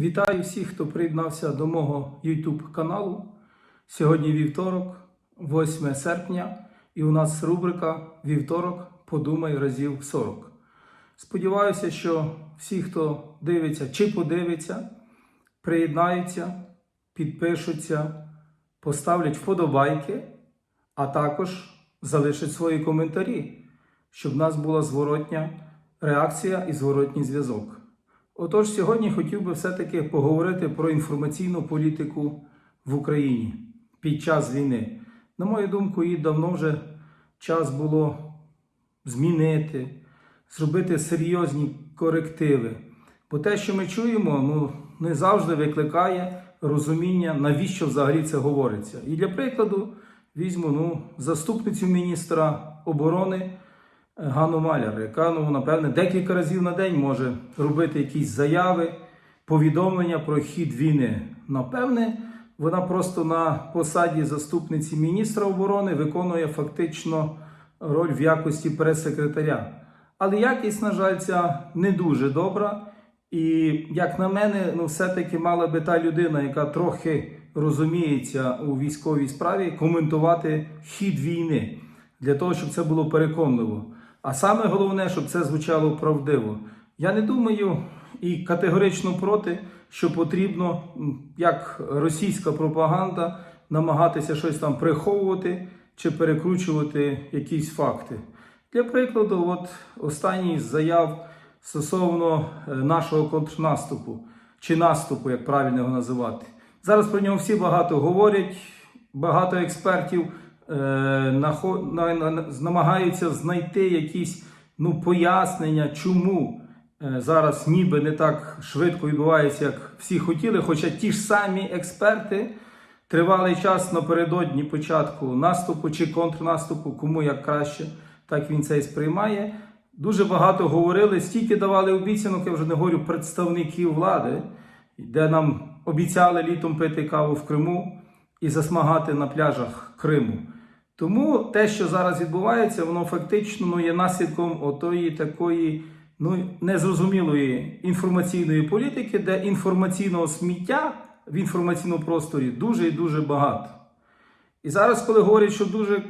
Вітаю всіх, хто приєднався до мого YouTube каналу. Сьогодні вівторок, 8 серпня, і у нас рубрика Вівторок Подумай разів 40. Сподіваюся, що всі, хто дивиться чи подивиться, приєднаються, підпишуться, поставлять вподобайки, а також залишать свої коментарі, щоб в нас була зворотня реакція і зворотній зв'язок. Отож, сьогодні хотів би все-таки поговорити про інформаційну політику в Україні під час війни. На мою думку, її давно вже час було змінити, зробити серйозні корективи. Бо те, що ми чуємо, ну, не завжди викликає розуміння, навіщо взагалі це говориться. І для прикладу візьму ну, заступницю міністра оборони. Ганну Маляр, яка, ну, напевне, декілька разів на день може робити якісь заяви, повідомлення про хід війни. Напевне, вона просто на посаді заступниці міністра оборони виконує фактично роль в якості прес-секретаря. Але якість, на жаль, ця не дуже добра. І, як на мене, ну, все-таки мала би та людина, яка трохи розуміється у військовій справі, коментувати хід війни для того, щоб це було переконливо. А саме головне, щоб це звучало правдиво. Я не думаю і категорично проти, що потрібно, як російська пропаганда, намагатися щось там приховувати чи перекручувати якісь факти. Для прикладу, от останній з заяв стосовно е, нашого контрнаступу чи наступу, як правильно його називати. Зараз про нього всі багато говорять, багато експертів намагаються знайти якісь ну, пояснення, чому зараз ніби не так швидко відбувається, як всі хотіли. Хоча ті ж самі експерти тривалий час напередодні початку наступу чи контрнаступу, кому як краще, так він це і сприймає. Дуже багато говорили, стільки давали обіцянок, я вже не говорю представників влади, де нам обіцяли літом пити каву в Криму і засмагати на пляжах Криму. Тому те, що зараз відбувається, воно фактично ну, є наслідком отої такої ну, незрозумілої інформаційної політики, де інформаційного сміття в інформаційному просторі дуже і дуже багато. І зараз, коли говорять, що дуже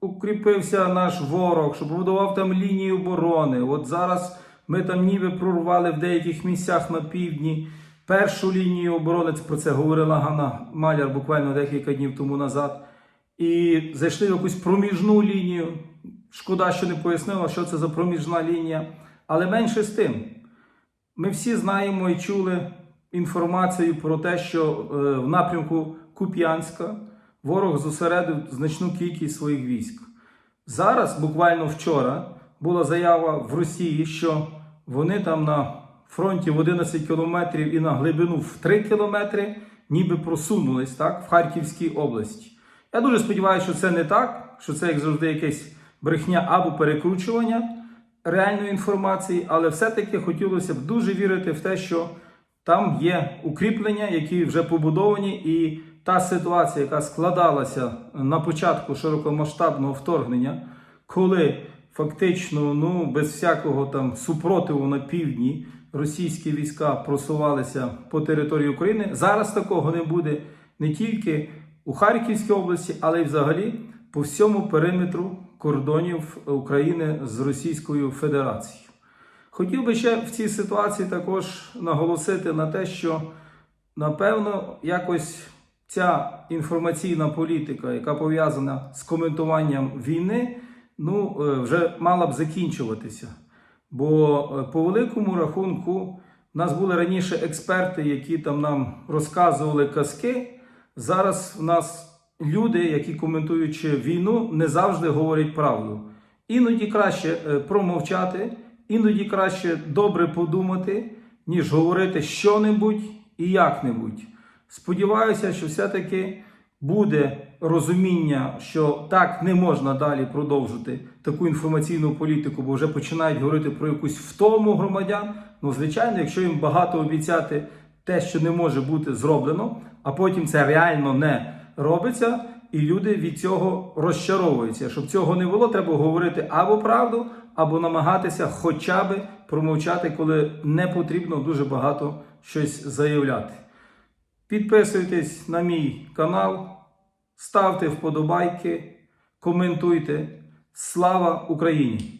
укріпився наш ворог, що побудував там лінії оборони, от зараз ми там ніби прорвали в деяких місцях на півдні першу лінію оборони, про це говорила Ганна Маляр буквально декілька днів тому назад і зайшли в якусь проміжну лінію. Шкода, що не пояснила, що це за проміжна лінія. Але менше з тим, ми всі знаємо і чули інформацію про те, що е, в напрямку Куп'янська ворог зосередив значну кількість своїх військ. Зараз, буквально вчора, була заява в Росії, що вони там на фронті в 11 кілометрів і на глибину в 3 кілометри ніби просунулись так, в Харківській області. Я дуже сподіваюся, що це не так, що це, як завжди, якесь брехня або перекручування реальної інформації, але все-таки хотілося б дуже вірити в те, що там є укріплення, які вже побудовані, і та ситуація, яка складалася на початку широкомасштабного вторгнення, коли фактично ну, без всякого там супротиву на півдні російські війська просувалися по території України, зараз такого не буде не тільки у Харківській області, але й взагалі по всьому периметру кордонів України з Російською Федерацією. Хотів би ще в цій ситуації також наголосити на те, що напевно якось ця інформаційна політика, яка пов'язана з коментуванням війни, ну вже мала б закінчуватися. Бо по великому рахунку в нас були раніше експерти, які там нам розказували казки. Зараз в нас люди, які коментуючи війну, не завжди говорять правду. Іноді краще промовчати, іноді краще добре подумати, ніж говорити що-небудь і як-небудь. Сподіваюся, що все-таки буде розуміння, що так не можна далі продовжити таку інформаційну політику, бо вже починають говорити про якусь втому громадян. Ну, звичайно, якщо їм багато обіцяти те, що не може бути зроблено, а потім це реально не робиться, і люди від цього розчаровуються. Щоб цього не було, треба говорити або правду, або намагатися хоча б промовчати, коли не потрібно дуже багато щось заявляти. Підписуйтесь на мій канал, ставте вподобайки, коментуйте. Слава Україні!